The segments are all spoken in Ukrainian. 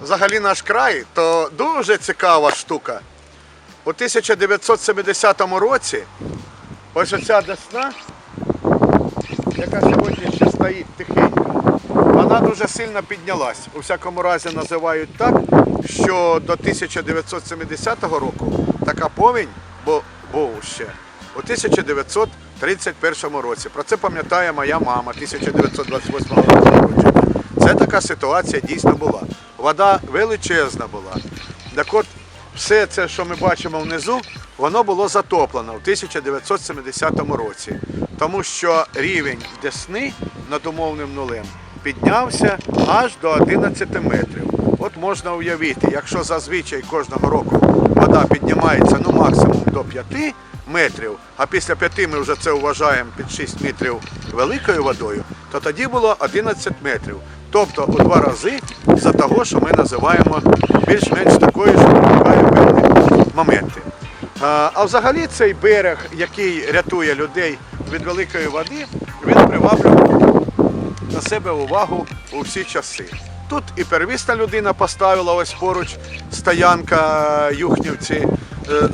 Взагалі наш край то дуже цікава штука. У 1970 році ось оця десна, яка сьогодні ще стоїть дуже сильно піднялась. У всякому разі називають так, що до 1970 року така повінь бу- був ще у 1931 році. Про це пам'ятає моя мама 1928 року. Це така ситуація дійсно була. Вода величезна була. Так от, все це, що ми бачимо внизу, воно було затоплено в 1970 році, тому що рівень Десни над умовним нулем піднявся аж до 11 метрів. От можна уявити, якщо зазвичай кожного року вода піднімається ну максимум до 5 метрів, а після 5 ми вже це вважаємо під 6 метрів великою водою, то тоді було 11 метрів. Тобто у два рази за того, що ми називаємо більш-менш такою, що моменти. А, взагалі цей берег, який рятує людей від великої води, він приваблював на себе увагу у всі часи. Тут і первісна людина поставила ось поруч стоянка Юхнівці е,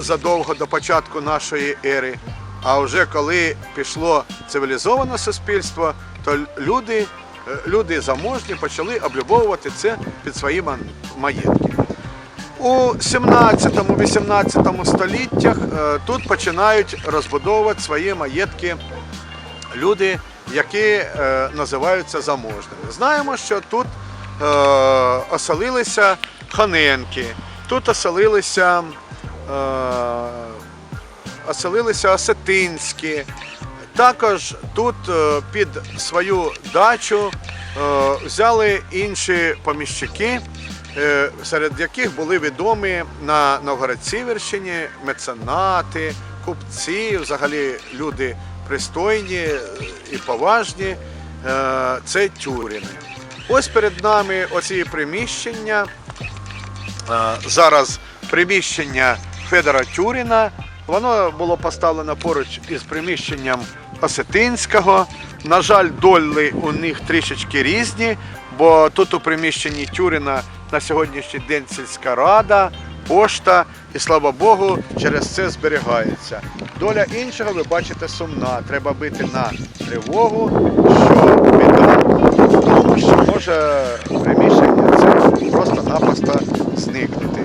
задовго до початку нашої ери. А вже коли пішло цивілізоване суспільство, то люди, е, люди заможні почали облюбовувати це під свої маєтки. У 17-18 століттях е, тут починають розбудовувати свої маєтки люди, які е, називаються заможними. Знаємо, що тут е, оселилися ханенки, тут оселилися, е, оселилися осетинські. Також тут під свою дачу взяли інші поміщики, серед яких були відомі на Новгород-Сіверщині меценати, купці, взагалі люди пристойні і поважні. Е, Це тюрини. Ось перед нами оці приміщення. Е, Зараз приміщення Федора Тюріна. Воно було поставлено поруч із приміщенням Осетинського. На жаль, долі у них трішечки різні, бо тут у приміщенні Тюріна на сьогоднішній день сільська рада, пошта, і слава Богу, через це зберігається. Доля іншого, ви бачите, сумна. Треба бити на тривогу, що біда тому, що може приміщення це просто-напросто зникнути.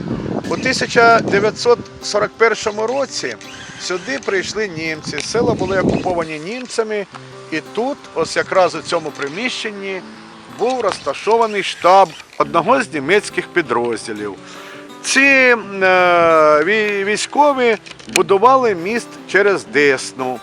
У 1941 році сюди прийшли німці. Села були окуповані німцями, і тут, ось якраз у цьому приміщенні, був розташований штаб одного з німецьких підрозділів. Ці е, військові будували міст через Десну.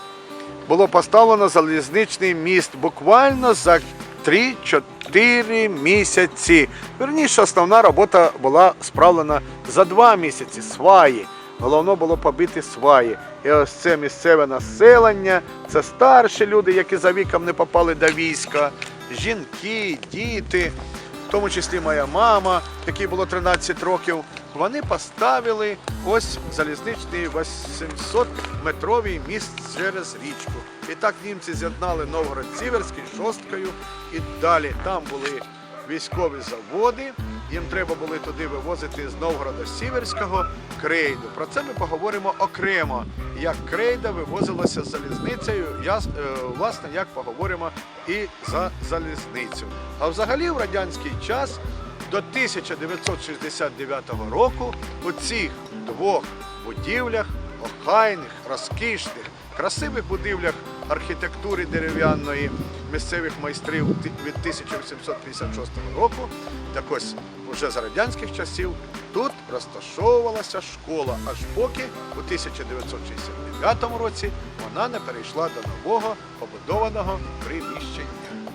Було поставлено залізничний міст буквально за 3-4 місяці. Верніше, основна робота була справлена за 2 місяці. Сваї. Головне було побити сваї. І ось це місцеве населення, це старші люди, які за віком не попали до війська, жінки, діти, в тому числі моя мама, якій було 13 років. Вони поставили ось залізничний 800-метровий міст через річку. І так німці з'єднали Новгород-Сіверський шосткою і далі там були військові заводи. Їм треба було туди вивозити з Новгорода Сіверського крейду. Про це ми поговоримо окремо. Як крейда вивозилася з залізницею, я, е, власне, як поговоримо і за залізницю. А взагалі в радянський час до 1969 року у цих двох будівлях, охайних, розкішних, красивих будівлях архітектури дерев'яної місцевих майстрів від 1856 року, так ось уже за радянських часів, тут розташовувалася школа, аж поки у 1969 році вона не перейшла до нового побудованого приміщення.